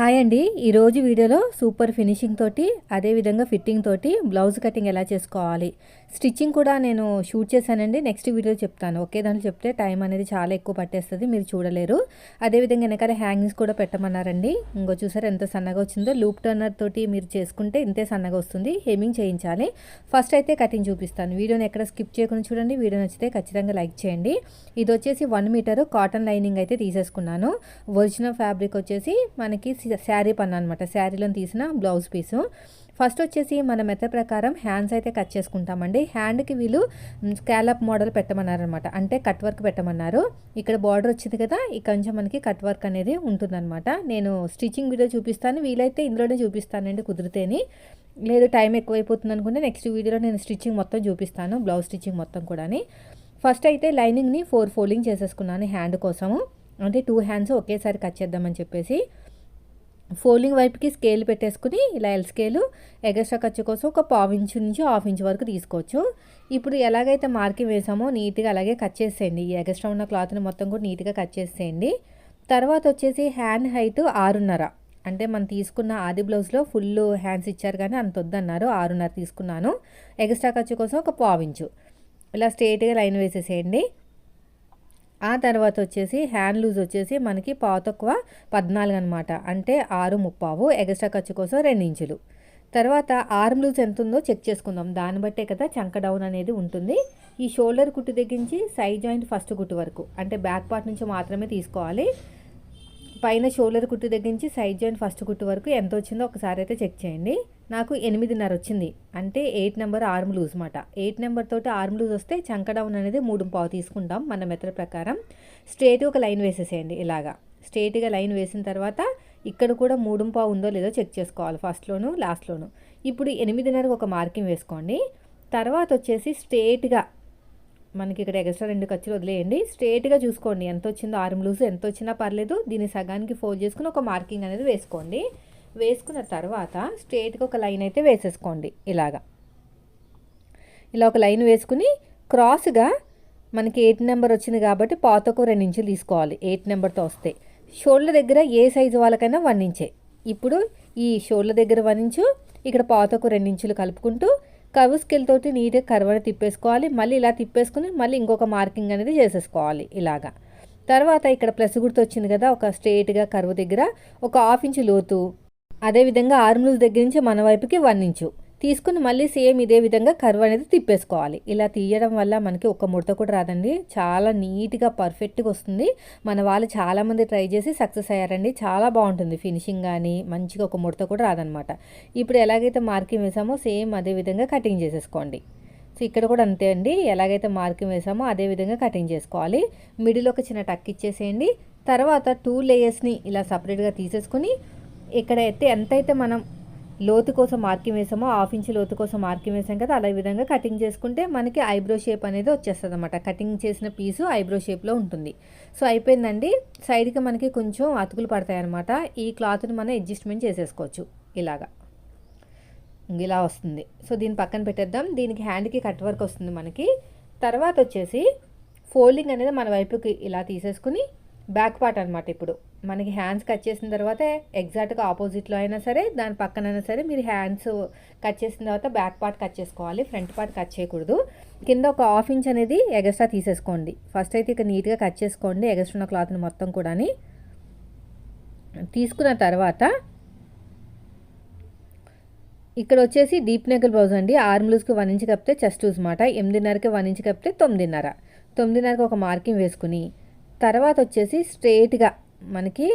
Hi అండి. ఈరోజు వీడియోలో సూపర్ ఫినిషింగ్ తోటి అదేవిధంగా ఫిట్టింగ్ తోటి బ్లౌజ్ కటింగ్ ఎలా చేసుకోవాలి. స్టిచ్చింగ్ కూడా నేను షూట్ చేశానండి. నెక్స్ట్ వీడియో చెప్తాను. ఒకే దాంట్లో చెప్తే టైం అనేది చాలా ఎక్కువ పట్టేస్తుంది. మీరు చూడలేరు. అదేవిధంగా వెనకాల హ్యాంగింగ్స్ కూడా పెట్టమన్నారండి. ఇంకో చూసారు ఎంత సన్నగా వచ్చిందో? లూప్ టర్నర్ తోటి మీరు చేసుకుంటే ఇంతే సన్నగా వస్తుంది. హెమింగ్ చేయించాలి. ఫస్ట్ అయితే కటింగ్ చూపిస్తాను. వీడియోని ఎక్కడ స్కిప్ చేయకుండా చూడండి. వీడియో నచ్చితే ఖచ్చితంగా లైక్ చేయండి. ఇది వచ్చేసి వన్ మీటర్ కాటన్ లైనింగ్ అయితే తీసేసుకున్నాను. ఒరిజినల్ ఫ్యాబ్రిక్ వచ్చేసి మనకి శారీ పన్ను అనమాట శారీలో తీసిన బ్లౌజ్ పీసు. ఫస్ట్ వచ్చేసి మన మెత ప్రకారం హ్యాండ్స్ అయితే కట్ చేసుకుంటామండి. హ్యాండ్కి వీళ్ళు స్కాలప్ మోడల్ పెట్టమన్నారనమాట అంటే కట్ వర్క్ పెట్టమన్నారు. ఇక్కడ బార్డర్ వచ్చింది కదా ఇక్కడ నుంచి మనకి కట్ వర్క్ అనేది ఉంటుందన్నమాట. నేను స్టిచ్చింగ్ వీడియో చూపిస్తాను. వీలైతే ఇందులోనే చూపిస్తానండి కుదిరితేని. లేదు టైం ఎక్కువైపోతుంది అనుకుంటే నెక్స్ట్ వీడియోలో నేను స్టిచ్చింగ్ మొత్తం చూపిస్తాను బ్లౌజ్ స్టిచ్చింగ్ మొత్తం కూడా ఫస్ట్ అయితే లైనింగ్ని ఫోర్ ఫోల్డింగ్ చేసేసుకున్నాను హ్యాండ్ కోసము. అంటే టూ హ్యాండ్స్ ఒకేసారి కట్ చేద్దామని చెప్పేసి. ఫోల్డింగ్ వైపుకి స్కేల్ పెట్టేసుకుని ఇలా ఎల్ స్కేలు ఎగస్ట్రా ఖర్చు కోసం ఒక పావు ఇంచు నుంచి హాఫ్ ఇంచ్ వరకు తీసుకోవచ్చు. ఇప్పుడు ఎలాగైతే మార్కింగ్ వేసామో నీట్గా అలాగే కట్ చేసేయండి. ఈ ఎగస్ట్రా ఉన్న క్లాత్ని మొత్తం కూడా నీట్గా కట్ చేసేయండి. తర్వాత వచ్చేసి హ్యాండ్ హైట్ ఆరున్నర. అంటే మనం తీసుకున్న ఆది బ్లౌజ్లో ఫుల్ హ్యాండ్స్ ఇచ్చారు కానీ అంత వద్దన్నారు. ఆరున్నర తీసుకున్నాను. ఎగస్ట్రా ఖర్చు కోసం ఒక పావు ఇంచు. ఇలా స్ట్రేట్గా లైన్ వేసేసేయండి. ఆ తర్వాత వచ్చేసి హ్యాండ్ లూజ్ వచ్చేసి మనకి పాతక్కువ పద్నాలుగు అనమాట అంటే ఆరు ముప్పావు ఎగస్ట్రా ఖర్చు కోసం రెండు ఇంచులు. తర్వాత ఆర్మ్ లూజ్ ఎంత ఉందో చెక్ చేసుకుందాం. దాన్ని బట్టే కదా చంక డౌన్ అనేది ఉంటుంది. ఈ షోల్డర్ కుట్టు దగ్గరించి సైడ్ జాయింట్ ఫస్ట్ కుట్టు వరకు అంటే బ్యాక్ పార్ట్ నుంచి మాత్రమే తీసుకోవాలి. పైన షోల్డర్ కుట్టు దగ్గర నుంచి సైడ్ జాయింట్ ఫస్ట్ కుట్టు వరకు ఎంత వచ్చిందో ఒకసారి అయితే చెక్ చేయండి. నాకు ఎనిమిదిన్నర వచ్చింది. అంటే ఎయిట్ నెంబర్ ఆర్మ్ లూజ్ మాట. ఎయిట్ నెంబర్ తోటి ఆర్మ్ లూజ్ వస్తే చంకడౌన్ అనేది మూడు పావు తీసుకుంటాం మన మెథడ్ ప్రకారం. స్ట్రేట్ ఒక లైన్ వేసేసేయండి ఇలాగా. స్ట్రేట్గా లైన్ వేసిన తర్వాత ఇక్కడ కూడా మూడు పావు ఉందో లేదో చెక్ చేసుకోవాలి ఫస్ట్లోను లాస్ట్లోను ఇప్పుడు ఎనిమిదిన్నరకు ఒక మార్కింగ్ వేసుకోండి. తర్వాత వచ్చేసి స్ట్రేట్గా మనకి ఇక్కడ ఎగస్ట్రా రెండు ఖర్చులు వదిలేయండి. స్ట్రేట్గా చూసుకోండి. ఎంత వచ్చిందో ఆర్మ్ లూజ్ ఎంత వచ్చినా పర్లేదు. దీన్ని సగానికి ఫోల్డ్ చేసుకుని ఒక మార్కింగ్ అనేది వేసుకోండి. వేసుకున్న తర్వాత స్ట్రేట్గా ఒక లైన్ అయితే వేసేసుకోండి. ఇలాగా. ఇలా ఒక లైన్ వేసుకుని క్రాస్గా మనకి ఎయిట్ నెంబర్ వచ్చింది కాబట్టి పాతకు రెండు ఇంచులు తీసుకోవాలి. ఎయిట్ నెంబర్తో వస్తే. షోల్డర్ దగ్గర ఏ సైజు వాళ్ళకైనా వన్ ఇంచే. ఇప్పుడు ఈ షోల్డర్ దగ్గర వన్ ఇంచు ఇక్కడ పాతకు రెండు ఇంచులు కలుపుకుంటూ కర్వ్ స్కిల్తోటి నీట్గా కర్వని తిప్పేసుకోవాలి మళ్ళీ ఇలా తిప్పేసుకుని మళ్ళీ ఇంకొక మార్కింగ్ అనేది చేసేసుకోవాలి ఇలాగా. తర్వాత ఇక్కడ ప్లస్ గుర్తు వచ్చింది కదా ఒక స్ట్రేట్గా కర్వ్ దగ్గర ఒక హాఫ్ ఇంచు లోతు. అదేవిధంగా ఆర్మ్లూస్ దగ్గర నుంచి మన వైపుకి వన్ ఇంచు. తీసుకుని మళ్ళీ సేమ్ ఇదే విధంగా కర్వ్ అనేది తిప్పేసుకోవాలి. ఇలా తీయడం వల్ల మనకి ఒక ముడత కూడా రాదండి. చాలా నీట్గా పర్ఫెక్ట్గా వస్తుంది. మన వాళ్ళు చాలామంది ట్రై చేసి సక్సెస్ అయ్యారండి. చాలా బాగుంటుంది ఫినిషింగ్ కానీ మంచిగా ఒక ముడత కూడా రాదనమాట. ఇప్పుడు ఎలాగైతే మార్కింగ్ వేసామో సేమ్ అదే విధంగా కటింగ్ చేసేసుకోండి. సో ఇక్కడ కూడా అంతే అండి. ఎలాగైతే మార్కింగ్ వేసామో అదే విధంగా కటింగ్ చేసుకోవాలి. మిడిల్ ఒక చిన్న టక్ ఇచ్చేసేయండి. తర్వాత టూ లేయర్స్ని ఇలా సపరేట్గా తీసేసుకుని ఇక్కడ అయితే ఎంతైతే మనం లోతు కోసం మార్కింగ్ వేసామో హాఫ్ ఇంచ్ లోతు కోసం మార్కింగ్ వేసాం కదా అదే విధంగా కటింగ్ చేసుకుంటే మనకి ఐబ్రో షేప్ అనేది వచ్చేస్తుంది అనమాట కటింగ్ చేసిన పీసు ఐబ్రో షేప్లో ఉంటుంది. సో అయిపోయిందండి. సైడ్కి మనకి కొంచెం అతుకులు పడతాయి అనమాట ఈ క్లాత్ని మనం అడ్జస్ట్మెంట్ చేసేసుకోవచ్చు. ఇలాగా. ఇలా వస్తుంది. సో దీని పక్కన పెట్టేద్దాం. దీనికి హ్యాండ్కి కట్ వర్క్ వస్తుంది మనకి. తర్వాత వచ్చేసి ఫోల్డింగ్ అనేది మన వైపుకి ఇలా తీసేసుకుని బ్యాక్ పార్ట్ అనమాట ఇప్పుడు. మనకి హ్యాండ్స్ కట్ చేసిన తర్వాత ఎగ్జాక్ట్గా ఆపోజిట్లో అయినా సరే దాని పక్కనైనా సరే మీరు హ్యాండ్స్ కట్ చేసిన తర్వాత బ్యాక్ పార్ట్ కట్ చేసుకోవాలి ఫ్రంట్ పార్ట్ కట్ చేయకూడదు. కింద ఒక హాఫ్ ఇంచ్ అనేది ఎగస్ట్రా తీసేసుకోండి. ఫస్ట్ అయితే ఇక నీట్గా కట్ చేసుకోండి ఎగస్ట్రా ఉన్న క్లాత్ని మొత్తం కూడా తీసుకున్న తర్వాత ఇక్కడ వచ్చేసి డీప్ నెక్ బ్లౌజ్ అండి. ఆర్మ్ లూజ్కి వన్ ఇంచ్ కప్పితే చెస్ట్ లూజ్ మాట. ఎనిమిదిన్నరకి వన్ ఇంచ్ కప్పితే తొమ్మిదిన్నర. తొమ్మిదిన్నరకి ఒక మార్కింగ్ వేసుకుని తర్వాత వచ్చేసి స్ట్రేట్గా మనకి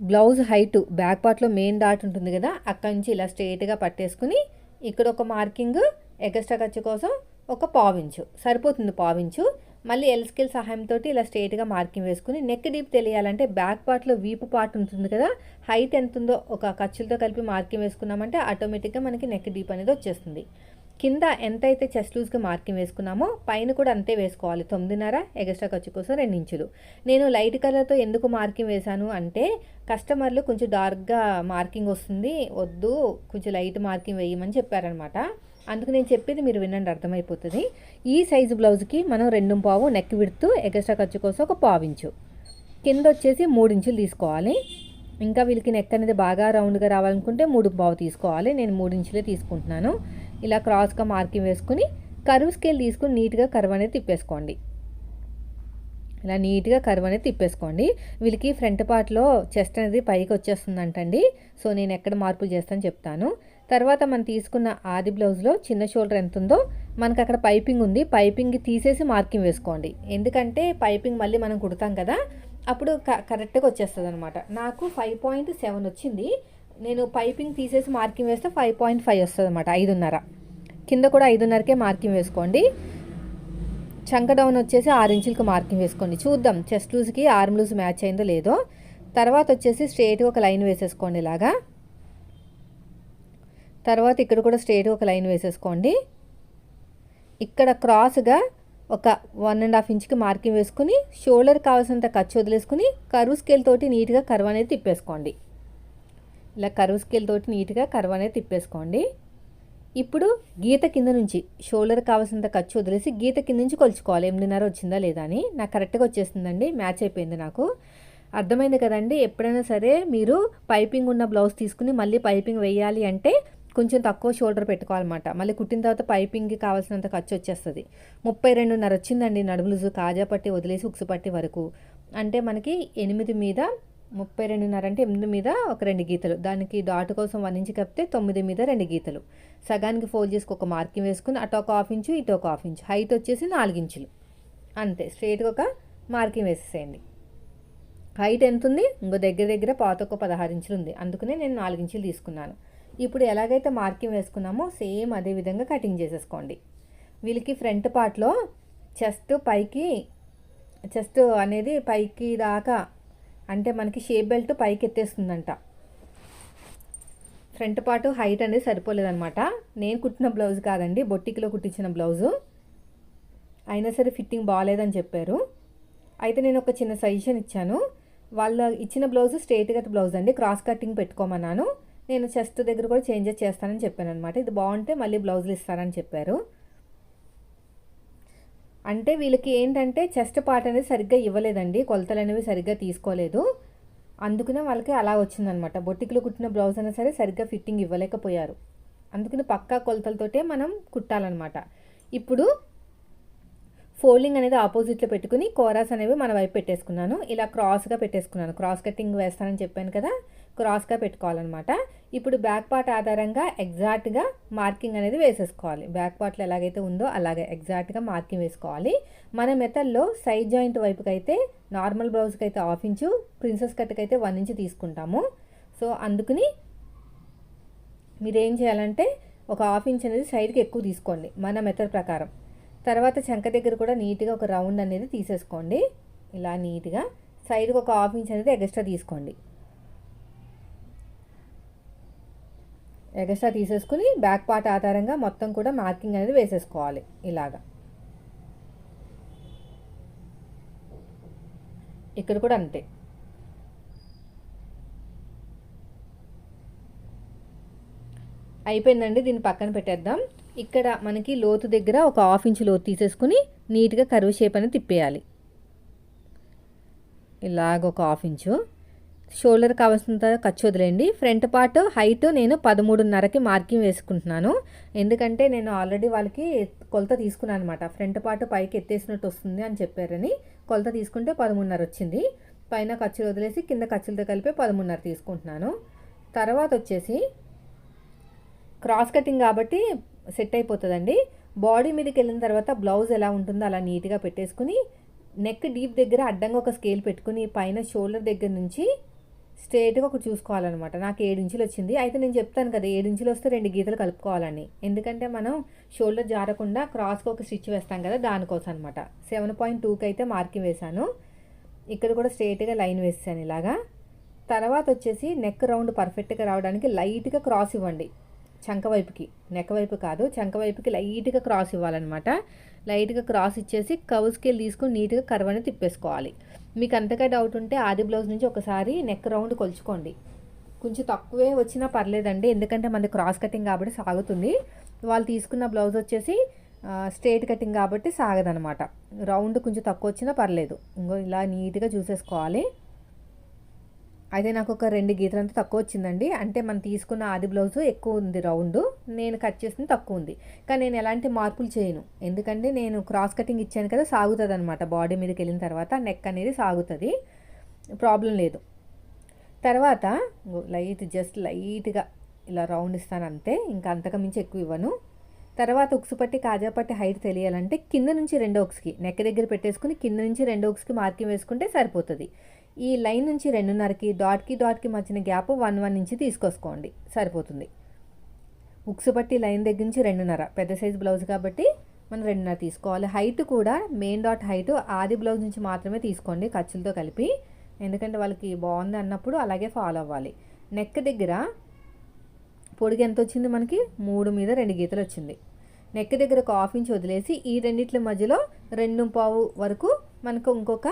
బ్లౌజ్ హైట్ బ్యాక్ పార్ట్లో మెయిన్ డాట్ ఉంటుంది కదా అక్కడి నుంచి ఇలా స్ట్రేట్గా పట్టేసుకుని ఇక్కడ ఒక మార్కింగ్ ఎగస్ట్రా ఖర్చు కోసం ఒక పావించు. సరిపోతుంది పావించు. మళ్ళీ ఎల్ స్కేల్ సహాయంతో ఇలా స్ట్రేట్గా మార్కింగ్ వేసుకుని నెక్ డీప్ తెలియాలంటే బ్యాక్ పార్ట్లో వీపు పార్ట్ ఉంటుంది కదా హైట్ ఎంత ఉందో ఒక ఖర్చులతో కలిపి మార్కింగ్ వేసుకున్నామంటే ఆటోమేటిక్గా మనకి నెక్ డీప్ అనేది వచ్చేస్తుంది. కింద ఎంతైతే చెస్ట్ లూజ్గా మార్కింగ్ వేసుకున్నామో పైన కూడా అంతే వేసుకోవాలి. తొమ్మిదిన్నర ఎగస్ట్రా ఖర్చు కోసం రెండు ఇంచులు నేను లైట్ కలర్తో ఎందుకు మార్కింగ్ వేశాను అంటే కస్టమర్లు కొంచెం డార్క్గా మార్కింగ్ వస్తుంది వద్దు కొంచెం లైట్ మార్కింగ్ వేయమని చెప్పారనమాట. అందుకు నేను చెప్పేది మీరు వినండి అర్థమైపోతుంది. ఈ సైజు బ్లౌజ్కి మనం రెండు పావు నెక్ విడుతూ ఎగస్ట్రా ఖర్చు కోసం ఒక పావించు కింద వచ్చేసి మూడించులు తీసుకోవాలి. ఇంకా వీళ్ళకి నెక్ అనేది బాగా రౌండ్గా రావాలనుకుంటే మూడు పావు తీసుకోవాలి. నేను మూడు ఇంచులే తీసుకుంటున్నాను. ఇలా క్రాస్గా మార్కింగ్ వేసుకుని కరువు స్కేల్ తీసుకుని నీట్గా కరువు అనేది తిప్పేసుకోండి. ఇలా నీట్గా కర్వ్ అనేది తిప్పేసుకోండి. వీళ్ళకి ఫ్రంట్ పార్ట్లో చెస్ట్ అనేది పైకి వచ్చేస్తుందంటండి. సో నేను ఎక్కడ మార్పులు చేస్తాను చెప్తాను. తర్వాత మనం తీసుకున్న ఆది బ్లౌజ్లో చిన్న షోల్డర్ ఎంత ఉందో మనకు అక్కడ పైపింగ్ ఉంది. పైపింగ్ తీసేసి మార్కింగ్ వేసుకోండి. ఎందుకంటే పైపింగ్ మళ్ళీ మనం కుడతాం కదా అప్పుడు కరెక్ట్గా వచ్చేస్తుంది అనమాట నాకు ఫైవ్ పాయింట్ సెవెన్ వచ్చింది. నేను పైపింగ్ తీసేసి మార్కింగ్ వేస్తే ఫైవ్ పాయింట్ ఫైవ్ వస్తుంది అనమాట ఐదున్నర. కింద కూడా ఐదున్నరకే మార్కింగ్ వేసుకోండి. చంక డౌన్ వచ్చేసి ఆరు ఇంచులకు మార్కింగ్ వేసుకోండి. చూద్దాం చెస్ట్ లూజ్కి ఆర్మ్ లూజ్ మ్యాచ్ అయిందో లేదో. తర్వాత వచ్చేసి స్ట్రేట్గా ఒక లైన్ వేసేసుకోండి ఇలాగా. తర్వాత ఇక్కడ కూడా స్ట్రేట్గా ఒక లైన్ వేసేసుకోండి. ఇక్కడ క్రాస్గా ఒక వన్ అండ్ హాఫ్ ఇంచ్కి మార్కింగ్ వేసుకుని షోల్డర్ కావాల్సినంత ఖర్చు వదిలేసుకుని కరువు స్కేల్ తోటి నీట్గా కరువు అనేది తిప్పేసుకోండి. ఇలా కరువు స్కేల్ తోటి నీట్గా కరువు అనేది తిప్పేసుకోండి. ఇప్పుడు గీత కింద నుంచి షోల్డర్ కావాల్సినంత ఖర్చు వదిలేసి గీత కింద నుంచి కొలుచుకోవాలి. ఎనిమిదిన్నర వచ్చిందా లేదా అని. నాకు కరెక్ట్గా వచ్చేసిందండి మ్యాచ్ అయిపోయింది నాకు. అర్థమైంది కదండి. ఎప్పుడైనా సరే మీరు పైపింగ్ ఉన్న బ్లౌజ్ తీసుకుని మళ్ళీ పైపింగ్ వేయాలి అంటే కొంచెం తక్కువ షోల్డర్ పెట్టుకోవాలన్నమాట. మళ్ళీ కుట్టిన తర్వాత పైపింగ్కి కావాల్సినంత ఖర్చు వచ్చేస్తుంది. ముప్పై రెండున్నర వచ్చిందండి నడుములుజు కాజా పట్టి వదిలేసి ఉక్సు పట్టి వరకు. అంటే మనకి ఎనిమిది మీద ముప్పై రెండున్నర అంటే ఎనిమిది మీద ఒక రెండు గీతలు. దానికి డాట్ కోసం వన్ ఇంచ్ కప్పితే తొమ్మిది మీద రెండు గీతలు. సగానికి ఫోల్డ్ చేసుకు ఒక మార్కింగ్ వేసుకుని అటు ఒక హాఫ్ ఇంచు ఇటు ఒక హాఫ్ ఇంచు. హైట్ వచ్చేసి నాలుగు ఇంచులు. అంతే. స్ట్రైట్గా ఒక మార్కింగ్ వేసేసేయండి. హైట్ ఎంత ఉంది? ఇంకో దగ్గర దగ్గర పాత ఒక పదహారు ఇంచులు ఉంది. అందుకనే నేను నాలుగు ఇంచులు తీసుకున్నాను. ఇప్పుడు ఎలాగైతే మార్కింగ్ వేసుకున్నామో సేమ్ అదే విధంగా కటింగ్ చేసేసుకోండి. వీళ్ళకి ఫ్రంట్ పార్ట్లో చెస్ట్ పైకి చెస్ట్ అనేది పైకి దాకా అంటే మనకి షేప్ బెల్ట్ పైకి ఎత్తేస్తుందంట ఫ్రంట్ పార్ట్ హైట్ అనేది సరిపోలేదనమాట నేను కుట్టిన బ్లౌజ్ కాదండి బొట్టికిలో కుట్టించిన బ్లౌజు అయినా సరే ఫిట్టింగ్ బాగాలేదని చెప్పారు. అయితే నేను ఒక చిన్న సజెషన్ ఇచ్చాను. వాళ్ళ ఇచ్చిన బ్లౌజ్ స్ట్రేట్ కట్ బ్లౌజ్ అండి క్రాస్ కటింగ్ పెట్టుకోమన్నాను. నేను చెస్ట్ దగ్గర కూడా చేంజెస్ చేస్తానని చెప్పాను అనమాట ఇది బాగుంటే మళ్ళీ బ్లౌజులు ఇస్తారని చెప్పారు. అంటే వీళ్ళకి ఏంటంటే చెస్ట్ పార్ట్ అనేది సరిగ్గా ఇవ్వలేదండి. కొలతలు అనేవి సరిగ్గా తీసుకోలేదు. అందుకనే వాళ్ళకి అలా వచ్చిందనమాట. బొట్టికలు కుట్టిన బ్లౌజ్ అయినా సరే సరిగ్గా ఫిట్టింగ్ ఇవ్వలేకపోయారు. అందుకని పక్కా కొలతలతోటే మనం కుట్టాలన్నమాట. ఇప్పుడు ఫోల్డింగ్ అనేది ఆపోజిట్లో పెట్టుకుని కోరాస్ అనేవి మన వైపు పెట్టేసుకున్నాను. ఇలా క్రాస్గా పెట్టేసుకున్నాను. క్రాస్ కటింగ్ వేస్తానని చెప్పాను కదా క్రాస్గా పెట్టుకోవాలన్నమాట. ఇప్పుడు బ్యాక్ పార్ట్ ఆధారంగా ఎగ్జాక్ట్గా మార్కింగ్ అనేది వేసేసుకోవాలి. బ్యాక్ పార్ట్లో ఎలాగైతే ఉందో అలాగే ఎగ్జాక్ట్గా మార్కింగ్ వేసుకోవాలి. మన మెథడ్లో సైడ్ జాయింట్ వైపుకి అయితే నార్మల్ బ్లౌజ్కి అయితే హాఫ్ ఇంచు ప్రిన్సెస్ కట్కి అయితే వన్ ఇంచు తీసుకుంటాము. సో అందుకని మీరు ఏం చేయాలంటే ఒక హాఫ్ ఇంచ్ అనేది సైడ్కి ఎక్కువ తీసుకోండి మన మెథడ్ ప్రకారం. తర్వాత చంక దగ్గర కూడా నీట్గా ఒక రౌండ్ అనేది తీసేసుకోండి. ఇలా నీట్గా సైడ్కి ఒక హాఫ్ ఇంచ్ అనేది ఎక్స్ట్రా తీసుకోండి. ఎక్స్ట్రా తీసేసుకుని బ్యాక్ పార్ట్ ఆధారంగా మొత్తం కూడా మార్కింగ్ అనేది వేసేసుకోవాలి ఇలాగా. ఇక్కడ కూడా అంతే. అయిపోయిందండి. దీన్ని పక్కన పెట్టేద్దాం. ఇక్కడ మనకి లోతు దగ్గర ఒక హాఫ్ ఇంచ్ లోతు తీసేసుకుని నీట్గా కరువు షేప్ అనేది తిప్పేయాలి. ఇలాగ ఒక హాఫ్ ఇంచు. షోల్డర్ కావాల్సినంత ఖర్చు వదిలేండి ఫ్రంట్ పార్ట్ హైట్ నేను పదమూడున్నరకి మార్కింగ్ వేసుకుంటున్నాను. ఎందుకంటే నేను ఆల్రెడీ వాళ్ళకి కొలత తీసుకున్నాను అనమాట ఫ్రంట్ పార్ట్ పైకి ఎత్తేసినట్టు వస్తుంది అని చెప్పారని కొలత తీసుకుంటే పదమూడున్నర వచ్చింది. పైన ఖర్చులు వదిలేసి కింద ఖర్చులతో కలిపి పదమూడున్నర తీసుకుంటున్నాను. తర్వాత వచ్చేసి క్రాస్ కటింగ్ కాబట్టి సెట్ అయిపోతుందండి. బాడీ మీదకి వెళ్ళిన తర్వాత బ్లౌజ్ ఎలా ఉంటుందో అలా నీట్గా పెట్టేసుకుని నెక్ డీప్ దగ్గర అడ్డంగా ఒక స్కేల్ పెట్టుకుని పైన షోల్డర్ దగ్గర నుంచి స్ట్రేట్గా ఒకటి చూసుకోవాలన్నమాట. నాకు ఏడించులు ఇంచులు వచ్చింది. అయితే నేను చెప్తాను కదా ఏడు ఇంచులు వస్తే రెండు గీతలు కలుపుకోవాలని. ఎందుకంటే మనం షోల్డర్ జారకుండా క్రాస్కి ఒక స్టిచ్ వేస్తాం కదా దానికోసం అనమాట సెవెన్ పాయింట్ టూకి అయితే మార్కింగ్ వేశాను. ఇక్కడ కూడా స్ట్రేట్గా లైన్ వేసాను ఇలాగా. తర్వాత వచ్చేసి నెక్ రౌండ్ పర్ఫెక్ట్గా రావడానికి లైట్గా క్రాస్ ఇవ్వండి. చంక వైపుకి వైపు కాదు చంక వైపుకి లైట్గా క్రాస్ ఇవ్వాలన్నమాట. లైట్గా క్రాస్ ఇచ్చేసి కవ్ స్కేల్ తీసుకుని నీట్గా కర్వని తిప్పేసుకోవాలి. మీకు అంతగా డౌట్ ఉంటే ఆది బ్లౌజ్ నుంచి ఒకసారి నెక్ రౌండ్ కొలుచుకోండి. కొంచెం తక్కువే వచ్చినా పర్లేదండి ఎందుకంటే మనది క్రాస్ కటింగ్ కాబట్టి సాగుతుంది. వాళ్ళు తీసుకున్న బ్లౌజ్ వచ్చేసి స్ట్రేట్ కటింగ్ కాబట్టి సాగదనమాట రౌండ్ కొంచెం తక్కువ వచ్చినా పర్లేదు. ఇంకో ఇలా నీట్గా చూసేసుకోవాలి. అయితే నాకు ఒక రెండు గీతలంతా తక్కువ వచ్చిందండి అంటే మనం తీసుకున్న ఆది బ్లౌజ్ ఎక్కువ ఉంది రౌండ్ నేను కట్ చేసిన తక్కువ ఉంది కానీ నేను ఎలాంటి మార్పులు చేయను. ఎందుకంటే నేను క్రాస్ కటింగ్ ఇచ్చాను కదా సాగుతుంది అనమాట బాడీ మీదకి వెళ్ళిన తర్వాత నెక్ అనేది సాగుతుంది. ప్రాబ్లం లేదు. తర్వాత లైట్ జస్ట్ లైట్గా ఇలా రౌండ్ ఇస్తాను అంతే. ఇంకా అంతకు మించి ఎక్కువ ఇవ్వను. తర్వాత ఉక్సు పట్టి కాజా పట్టి హైట్ తెలియాలంటే కింద నుంచి రెండో ఉక్స్కి నెక్ దగ్గర పెట్టేసుకుని కింద నుంచి రెండో ఉక్స్కి మార్కింగ్ వేసుకుంటే సరిపోతుంది. ఈ లైన్ నుంచి రెండున్నరకి డాట్కి డాట్కి మధ్యన గ్యాప్ వన్ వన్ నుంచి తీసుకొసుకోండి. సరిపోతుంది. ఉక్స్ పట్టి లైన్ దగ్గర నుంచి రెండున్నర. పెద్ద సైజ్ బ్లౌజ్ కాబట్టి మనం రెండున్నర తీసుకోవాలి. హైట్ కూడా మెయిన్ డాట్ హైట్ ఆది బ్లౌజ్ నుంచి మాత్రమే తీసుకోండి ఖర్చులతో కలిపి. ఎందుకంటే వాళ్ళకి బాగుంది అన్నప్పుడు అలాగే ఫాలో అవ్వాలి. నెక్ దగ్గర పొడిగి ఎంత వచ్చింది మనకి? మూడు మీద రెండు గీతలు వచ్చింది. నెక్ దగ్గర ఒక హాఫ్ ఇంచ్ వదిలేసి ఈ రెండిట్ల మధ్యలో రెండు పావు వరకు మనకు ఇంకొక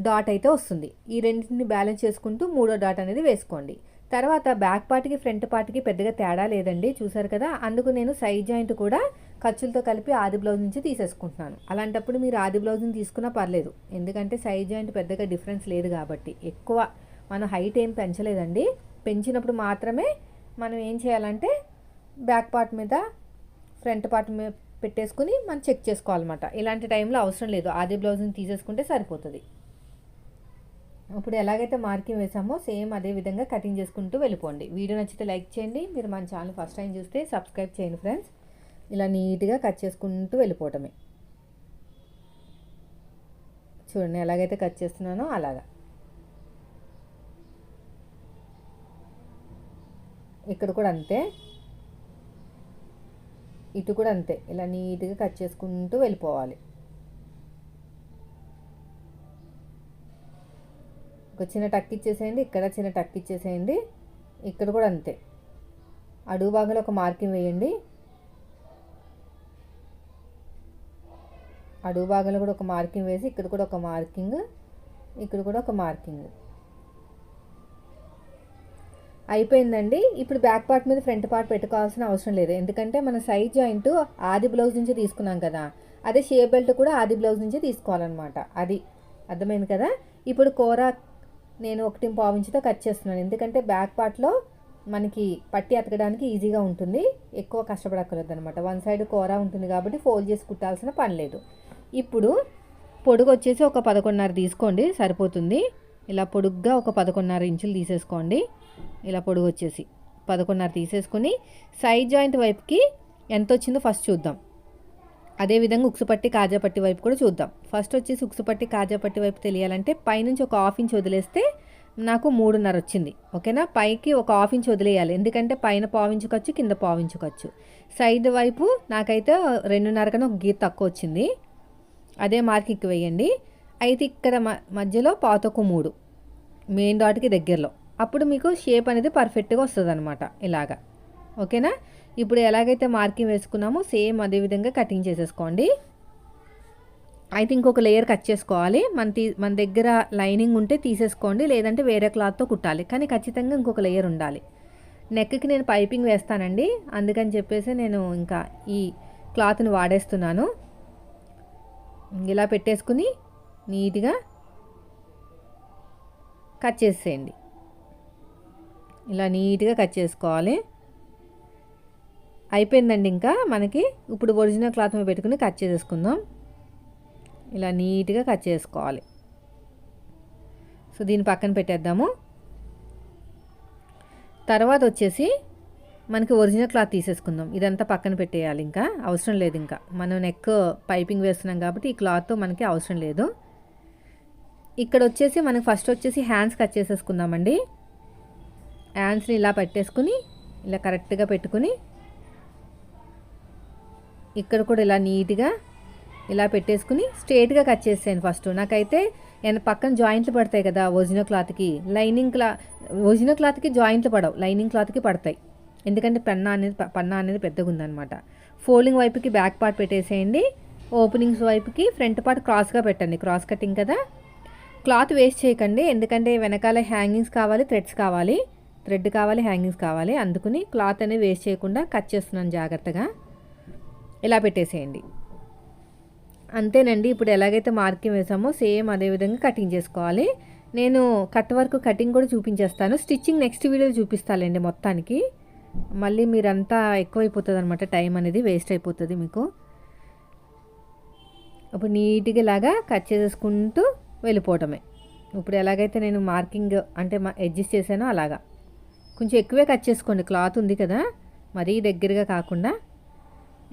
డాట్ అయితే వస్తుంది. ఈ రెండింటిని బ్యాలెన్స్ చేసుకుంటూ మూడో డాట్ అనేది వేసుకోండి. తర్వాత బ్యాక్ పార్ట్కి ఫ్రంట్ పార్ట్కి పెద్దగా తేడా లేదండి. చూసారు కదా? అందుకు నేను సైడ్ జాయింట్ కూడా ఖర్చులతో కలిపి ఆది బ్లౌజ్ నుంచి తీసేసుకుంటున్నాను. అలాంటప్పుడు మీరు ఆది బ్లౌజ్ని తీసుకున్నా పర్లేదు. ఎందుకంటే సైడ్ జాయింట్ పెద్దగా డిఫరెన్స్ లేదు కాబట్టి. ఎక్కువ మనం హైట్ ఏం పెంచలేదండి. పెంచినప్పుడు మాత్రమే మనం ఏం చేయాలంటే బ్యాక్ పార్ట్ మీద ఫ్రంట్ పార్ట్ మీద పెట్టేసుకుని మనం చెక్ చేసుకోవాలన్నమాట. ఇలాంటి టైంలో అవసరం లేదు. ఆది బ్లౌజ్ని తీసేసుకుంటే సరిపోతుంది. ఇప్పుడు ఎలాగైతే మార్కింగ్ వేసామో సేమ్ అదే విధంగా కటింగ్ చేసుకుంటూ వెళ్ళిపోండి. వీడియో నచ్చితే లైక్ చేయండి. మీరు మన ఛానల్ ఫస్ట్ టైం చూస్తే సబ్స్క్రైబ్ చేయండి ఫ్రెండ్స్. ఇలా నీట్గా కట్ చేసుకుంటూ వెళ్ళిపోవటమే. చూడండి ఎలాగైతే కట్ చేస్తున్నానో అలాగా. ఇక్కడ కూడా అంతే. ఇటు కూడా అంతే. ఇలా నీట్గా కట్ చేసుకుంటూ వెళ్ళిపోవాలి. ఒక చిన్న టక్ ఇచ్చేసేయండి ఇక్కడ చిన్న టక్ ఇచ్చేసేయండి ఇక్కడ కూడా అంతే. అడుగు భాగంలో ఒక మార్కింగ్ వేయండి. అడుగు భాగంలో కూడా ఒక మార్కింగ్ వేసి ఇక్కడ కూడా ఒక మార్కింగ్ ఇక్కడ కూడా ఒక మార్కింగ్. అయిపోయిందండి. ఇప్పుడు బ్యాక్ పార్ట్ మీద ఫ్రంట్ పార్ట్ పెట్టుకోవాల్సిన అవసరం లేదు. ఎందుకంటే మన సైజ్ జాయింట్ ఆది బ్లౌజ్ నుంచి తీసుకున్నాం కదా. అదే షేప్ బెల్ట్ కూడా ఆది బ్లౌజ్ నుంచి తీసుకోవాలన్నమాట. అది అర్థమైంది కదా? ఇప్పుడు కూర నేను ఒకటి పావించితో కట్ చేస్తున్నాను. ఎందుకంటే బ్యాక్ పార్ట్లో మనకి పట్టి అతకడానికి ఈజీగా ఉంటుంది. ఎక్కువ కష్టపడక్కర్లేదు అనమాట వన్ సైడ్ కూర ఉంటుంది కాబట్టి ఫోల్డ్ చేసి కుట్టాల్సిన పని లేదు. ఇప్పుడు పొడుగు వచ్చేసి ఒక పదకొండున్నర తీసుకోండి సరిపోతుంది. ఇలా పొడుగ్గా ఒక పదకొండున్నర ఇంచులు తీసేసుకోండి. ఇలా పొడుగు వచ్చేసి పదకొండున్నర తీసేసుకొని సైడ్ జాయింట్ వైపుకి ఎంత వచ్చిందో ఫస్ట్ చూద్దాం. అదేవిధంగా ఉక్సుపట్టి కాజాపట్టి వైపు కూడా చూద్దాం. ఫస్ట్ వచ్చేసి ఉక్సుపట్టి కాజాపట్టి వైపు తెలియాలంటే పైనుంచి ఒక హాఫ్ ఇంచ్ వదిలేస్తే నాకు మూడున్నర వచ్చింది. ఓకేనా? పైకి ఒక హాఫ్ ఇంచ్ వదిలేయాలి. ఎందుకంటే పైన పావించుకోవచ్చు కింద పావించుకోవచ్చు సైడ్ వైపు నాకైతే రెండున్నర కన్నా ఒక గీత తక్కువ వచ్చింది. అదే మార్కింగ్ వేయండి. అయితే ఇక్కడ మధ్యలో పాతొక మూడు. మెయిన్ డాట్కి దగ్గరలో. అప్పుడు మీకు షేప్ అనేది పర్ఫెక్ట్గా వస్తుంది అనమాట ఇలాగా. ఓకేనా? ఇప్పుడు ఎలాగైతే మార్కింగ్ వేసుకున్నామో సేమ్ అదే విధంగా కటింగ్ చేసేసుకోండి. అయితే ఇంకొక లేయర్ కట్ చేసుకోవాలి. మన తీ మన దగ్గర లైనింగ్ ఉంటే తీసేసుకోండి. లేదంటే వేరే క్లాత్తో కుట్టాలి. కానీ ఖచ్చితంగా ఇంకొక లేయర్ ఉండాలి. నెక్కి నేను పైపింగ్ వేస్తానండి. అందుకని చెప్పేసి నేను ఇంకా ఈ క్లాత్ని వాడేస్తున్నాను. ఇలా పెట్టేసుకుని నీట్గా కట్ చేసేయండి. ఇలా నీట్గా కట్ చేసుకోవాలి. అయిపోయిందండి ఇంకా మనకి. ఇప్పుడు ఒరిజినల్ క్లాత్ మీద పెట్టుకుని కట్ చేసేసుకుందాం. ఇలా నీట్గా కట్ చేసుకోవాలి. సో దీన్ని పక్కన పెట్టేద్దాము. తర్వాత వచ్చేసి మనకి ఒరిజినల్ క్లాత్ తీసేసుకుందాం. ఇదంతా పక్కన పెట్టేయాలి ఇంకా. అవసరం లేదు ఇంకా. మనం నెక్ పైపింగ్ వేస్తున్నాం కాబట్టి ఈ క్లాత్ మనకి అవసరం లేదు. ఇక్కడ వచ్చేసి మనకి ఫస్ట్ వచ్చేసి హ్యాండ్స్ కట్ చేసేసుకుందామండి. హ్యాండ్స్ని ఇలా పెట్టేసుకుని ఇలా కరెక్ట్గా పెట్టుకుని ఇక్కడ కూడా ఇలా నీట్గా ఇలా పెట్టేసుకుని స్ట్రేట్గా కట్ చేసాను ఫస్ట్. నాకైతే నేను పక్కన జాయింట్లు పడతాయి కదా ఒరిజినల్ క్లాత్కి. లైనింగ్ క్లా ఒరిజినల్ క్లాత్కి జాయింట్లు పడవు. లైనింగ్ క్లాత్కి పడతాయి. ఎందుకంటే పన్నా అనేది పన్నా అనేది పెద్దగా ఉందన్నమాట ఫోల్డింగ్ వైపుకి బ్యాక్ పార్ట్ పెట్టేసేయండి. ఓపెనింగ్స్ వైపుకి ఫ్రంట్ పార్ట్ క్రాస్గా పెట్టండి. క్రాస్ కటింగ్ కదా. క్లాత్ వేస్ట్ చేయకండి. ఎందుకంటే వెనకాల హ్యాంగింగ్స్ కావాలి థ్రెడ్స్ కావాలి. థ్రెడ్ కావాలి హ్యాంగింగ్స్ కావాలి. అందుకుని క్లాత్ అనేది వేస్ట్ చేయకుండా కట్ చేస్తున్నాను జాగ్రత్తగా. ఇలా పెట్టేసేయండి? అంతేనండి. ఇప్పుడు ఎలాగైతే మార్కింగ్ వేసామో సేమ్ అదే విధంగా కటింగ్ చేసుకోవాలి. నేను కట్ వర్క్ కటింగ్ కూడా చూపించేస్తాను. స్టిచ్చింగ్ నెక్స్ట్ వీడియోలో చూపిస్తాలండి మొత్తానికి. మళ్ళీ మీరంతా ఎక్కువైపోతుంది అనమాట టైం అనేది వేస్ట్ అయిపోతుంది మీకు. ఇప్పుడు నీట్గా ఇలాగా కట్ చేసేసుకుంటూ వెళ్ళిపోవటమే. ఇప్పుడు ఎలాగైతే నేను మార్కింగ్ అంటే అడ్జస్ట్ చేశానో అలాగా. కొంచెం ఎక్కువే కట్ చేసుకోండి. క్లాత్ ఉంది కదా. మరీ దగ్గరగా కాకుండా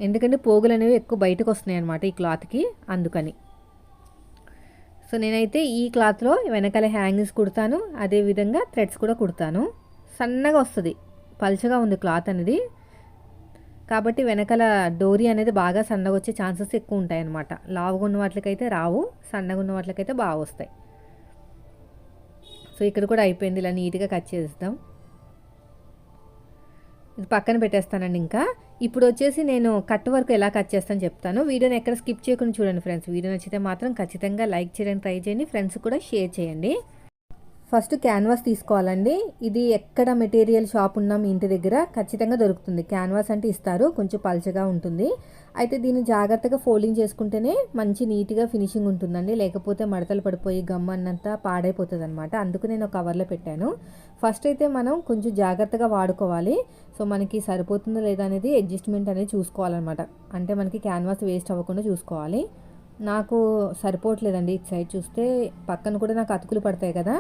ఎందుకంటే పోగులు అనేవి ఎక్కువ బయటకు వస్తున్నాయి అనమాట ఈ క్లాత్కి అందుకని. సో నేనైతే ఈ క్లాత్లో వెనకాల హ్యాంగింగ్స్ కుడతాను అదేవిధంగా థ్రెడ్స్ కూడా కుడతాను. సన్నగా వస్తుంది పలుచగా ఉంది క్లాత్ అనేది. కాబట్టి వెనకాల డోరీ అనేది బాగా సన్నగా వచ్చే ఛాన్సెస్ ఎక్కువ ఉంటాయి అన్నమాట. లావుగా ఉన్న వాటికైతే రావు సన్నగా ఉన్న వాటికైతే బాగా వస్తాయి. సో ఇక్కడ కూడా అయిపోయింది ఇలా నీట్గా కట్ చేస్తాం ఇది పక్కన పెట్టేస్తానండి ఇంకా. ఇప్పుడు వచ్చేసి నేను కట్ వరకు ఎలా కట్ చేస్తాను చెప్తాను. వీడియోని ఎక్కడ స్కిప్ చేయకుండా చూడండి ఫ్రెండ్స్. వీడియో నచ్చితే మాత్రం ఖచ్చితంగా లైక్ చేయడానికి ట్రై చేయండి ఫ్రెండ్స్ కూడా షేర్ చేయండి. ఫస్ట్ క్యాన్వాస్ తీసుకోవాలండి. ఇది ఎక్కడ మెటీరియల్ షాప్ ఉన్నా మీ ఇంటి దగ్గర ఖచ్చితంగా దొరుకుతుంది. క్యాన్వాస్ అంటే ఇస్తారు కొంచెం పల్చగా ఉంటుంది. అయితే దీన్ని జాగ్రత్తగా ఫోల్డింగ్ చేసుకుంటేనే మంచి నీట్గా ఫినిషింగ్ ఉంటుందండి. లేకపోతే మడతలు పడిపోయి గమ్ అన్నంతా పాడైపోతుంది అనమాట అందుకు నేను ఒక కవర్లో పెట్టాను. ఫస్ట్ అయితే మనం కొంచెం జాగ్రత్తగా వాడుకోవాలి. సో మనకి సరిపోతుందో లేదా అనేది అడ్జస్ట్మెంట్ అనేది చూసుకోవాలన్నమాట. అంటే మనకి క్యాన్వాస్ వేస్ట్ అవ్వకుండా చూసుకోవాలి. నాకు సరిపోవట్లేదండి. ఇటు సైడ్ చూస్తే పక్కన కూడా నాకు అతుకులు పడతాయి కదా.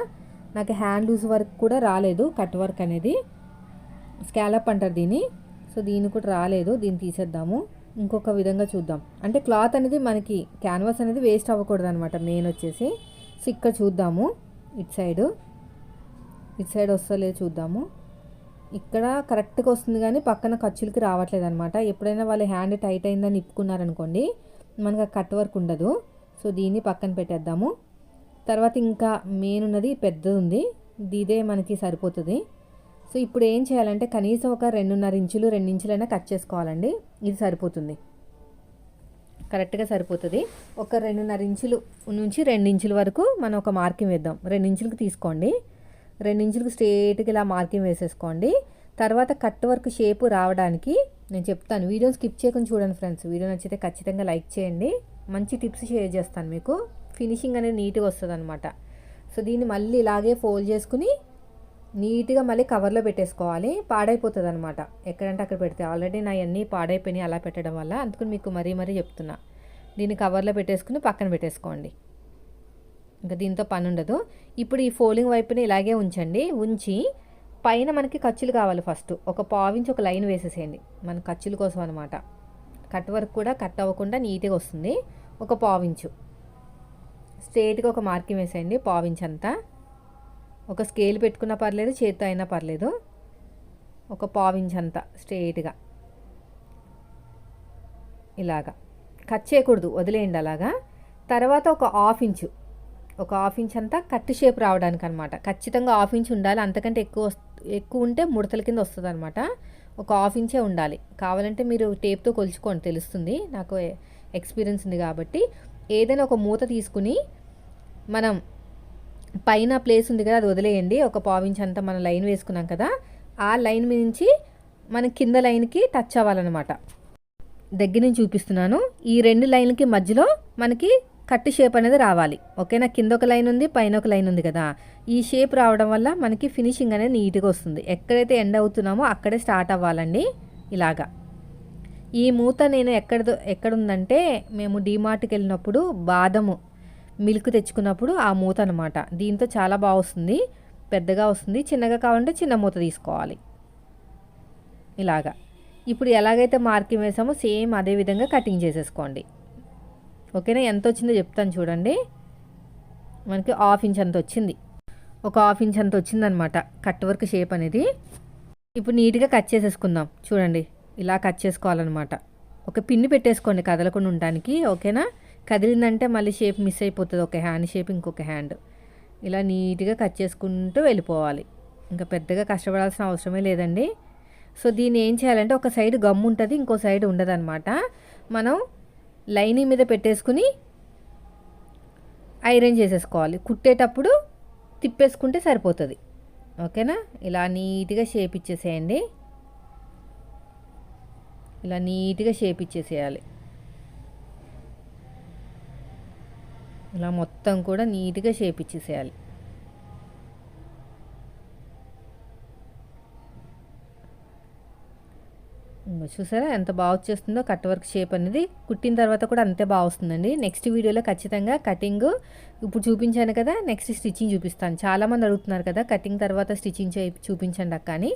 నాకు హ్యాండ్ లూజ్ వర్క్ కూడా రాలేదు కట్ వర్క్ అనేది. స్కాలప్ అంటారు దీన్ని. సో దీన్ని కూడా రాలేదు దీన్ని తీసేద్దాము. ఇంకొక విధంగా చూద్దాం. అంటే క్లాత్ అనేది మనకి క్యాన్వాస్ అనేది వేస్ట్ అవ్వకూడదు అనమాట మెయిన్ వచ్చేసి. సో ఇక్కడ చూద్దాము. ఇటు సైడు ఇటు సైడ్ వస్తలేదు చూద్దాము. ఇక్కడ కరెక్ట్గా వస్తుంది కానీ పక్కన ఖర్చులకి రావట్లేదు అనమాట ఎప్పుడైనా వాళ్ళ హ్యాండ్ టైట్ అయిందని ఇప్పుకున్నారనుకోండి మనకు కట్ వర్క్ ఉండదు. సో దీన్ని పక్కన పెట్టేద్దాము. తర్వాత ఇంకా మెయిన్ ఉన్నది పెద్దది ఉంది ఇదే మనకి సరిపోతుంది. సో ఇప్పుడు ఏం చేయాలంటే కనీసం ఒక రెండున్నర ఇంచులు రెండు ఇంచులైనా కట్ చేసుకోవాలండి. ఇది సరిపోతుంది. కరెక్ట్గా సరిపోతుంది. ఒక రెండున్నర ఇంచులు నుంచి రెండు ఇంచుల వరకు మనం ఒక మార్కింగ్ వేద్దాం. రెండు ఇంచులకు తీసుకోండి. రెండు ఇంచులకు స్ట్రేట్గా ఇలా మార్కింగ్ వేసేసుకోండి. తర్వాత కట్ వర్క్ షేపు రావడానికి నేను చెప్తాను. వీడియో స్కిప్ చేయకుండా చూడండి ఫ్రెండ్స్. వీడియో నచ్చితే ఖచ్చితంగా లైక్ చేయండి. మంచి టిప్స్ షేర్ చేస్తాను మీకు. ఫినిషింగ్ అనేది నీట్గా వస్తుంది అనమాట సో దీన్ని మళ్ళీ ఇలాగే ఫోల్డ్ చేసుకుని నీట్గా మళ్ళీ కవర్లో పెట్టేసుకోవాలి. పాడైపోతుంది అనమాట ఎక్కడంటే అక్కడ పెడితే. ఆల్రెడీ నా అన్నీ పాడైపోయినాయి అలా పెట్టడం వల్ల అందుకని మీకు మరీ మరీ చెప్తున్నా. దీన్ని కవర్లో పెట్టేసుకుని పక్కన పెట్టేసుకోండి. ఇంకా దీంతో పని ఉండదు ఇప్పుడు ఈ ఫోల్డింగ్ వైపుని ఇలాగే ఉంచండి. ఉంచి పైన మనకి ఖర్చులు కావాలి ఫస్ట్. ఒక పావించి ఒక లైన్ వేసేసేయండి. మన ఖర్చుల కోసం అనమాట కట్ వర్క్ కూడా కట్ అవ్వకుండా నీట్గా వస్తుంది. ఒక పావించు స్ట్రేట్గా ఒక మార్కింగ్ వేసేయండి పావించ్ అంతా ఒక స్కేల్ పెట్టుకున్నా పర్లేదు చేతితో అయినా పర్లేదు. ఒక పావించ్ అంతా స్ట్రేట్గా. ఇలాగా. కట్ చేయకూడదు వదిలేయండి అలాగా. తర్వాత ఒక హాఫ్ ఇంచు. ఒక హాఫ్ ఇంచ్ అంతా కట్ షేప్ రావడానికి అనమాట ఖచ్చితంగా హాఫ్ ఇంచ్ ఉండాలి అంతకంటే ఎక్కువ ఎక్కువ ఉంటే ముడతల కింద వస్తుంది అనమాట ఒక హాఫ్ ఇంచే ఉండాలి. కావాలంటే మీరు టేప్తో కొలుచుకోండి తెలుస్తుంది. నాకు ఎక్స్పీరియన్స్ ఉంది కాబట్టి. ఏదైనా ఒక మూత తీసుకుని మనం పైన ప్లేస్ ఉంది కదా అది వదిలేయండి. ఒక పావించి అంతా మనం లైన్ వేసుకున్నాం కదా ఆ లైన్ నుంచి మన కింద లైన్కి టచ్ అవ్వాలన్నమాట. దగ్గర నుంచి చూపిస్తున్నాను. ఈ రెండు లైన్లకి మధ్యలో మనకి కట్టు షేప్ అనేది రావాలి. ఓకేనా? కింద ఒక లైన్ ఉంది పైన ఒక లైన్ ఉంది కదా. ఈ షేప్ రావడం వల్ల మనకి ఫినిషింగ్ అనేది నీట్గా వస్తుంది. ఎక్కడైతే ఎండ్ అవుతున్నామో అక్కడే స్టార్ట్ అవ్వాలండి. ఇలాగా. ఈ మూత నేను ఎక్కడ ఎక్కడుందంటే మేము డీమార్ట్కి వెళ్ళినప్పుడు బాదము మిల్క్ తెచ్చుకున్నప్పుడు ఆ మూత అనమాట దీంతో చాలా బాగా వస్తుంది. పెద్దగా వస్తుంది. చిన్నగా కావాలంటే చిన్న మూత తీసుకోవాలి. ఇలాగా. ఇప్పుడు ఎలాగైతే మార్కింగ్ వేసామో సేమ్ అదే విధంగా కటింగ్ చేసేసుకోండి. ఓకేనా? ఎంత వచ్చిందో చెప్తాను చూడండి. మనకి హాఫ్ ఇంచ్ అంత వచ్చింది. ఒక హాఫ్ ఇంచ్ అంత వచ్చిందనమాట కట్ వర్క్ షేప్ అనేది. ఇప్పుడు నీట్గా కట్ చేసేసుకుందాం. చూడండి. ఇలా కట్ చేసుకోవాలన్నమాట. ఒక పిన్ని పెట్టేసుకోండి కదలకుండా ఉండడానికి. ఓకేనా? కదిలిందంటే మళ్ళీ షేప్ మిస్ అయిపోతుంది ఒక హ్యాండ్ షేప్ ఇంకొక హ్యాండ్. ఇలా నీట్గా కట్ చేసుకుంటూ వెళ్ళిపోవాలి. ఇంకా పెద్దగా కష్టపడాల్సిన అవసరమే లేదండి. సో దీన్ని ఏం చేయాలంటే ఒక సైడ్ గమ్ ఉంటుంది ఇంకో సైడ్ ఉండదన్నమాట. మనం లైనింగ్ మీద పెట్టేసుకుని ఐరన్ చేసేసుకోవాలి. కుట్టేటప్పుడు తిప్పేసుకుంటే సరిపోతుంది. ఓకేనా? ఇలా నీట్గా షేప్ ఇచ్చేసేయండి. ఇలా నీట్గా షేప్ ఇచ్చేసేయాలి. ఇలా మొత్తం కూడా నీట్గా షేప్ ఇచ్చేసేయాలి చూసారా ఎంత బాగా వచ్చేస్తుందో కట్ వర్క్ షేప్ అనేది. కుట్టిన తర్వాత కూడా అంతే బాగా వస్తుందండి. నెక్స్ట్ వీడియోలో ఖచ్చితంగా కటింగ్ ఇప్పుడు చూపించాను కదా నెక్స్ట్ స్టిచ్చింగ్ చూపిస్తాను. చాలామంది అడుగుతున్నారు కదా కటింగ్ తర్వాత స్టిచ్చింగ్ చూపించండి అక్క అని.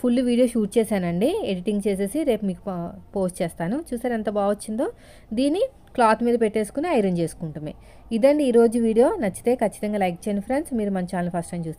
ఫుల్ వీడియో షూట్ చేశానండి. ఎడిటింగ్ చేసేసి రేపు మీకు పోస్ట్ చేస్తాను. చూసారా ఎంత బాగా వచ్చిందో. దీని క్లాత్ మీద పెట్టేసుకుని ఐరన్ చేసుకుంటామే. ఇదండి ఈరోజు వీడియో. నచ్చితే ఖచ్చితంగా లైక్ చేయండి ఫ్రెండ్స్. మీరు మన ఛానల్ ఫస్ట్ టైం చూస్తే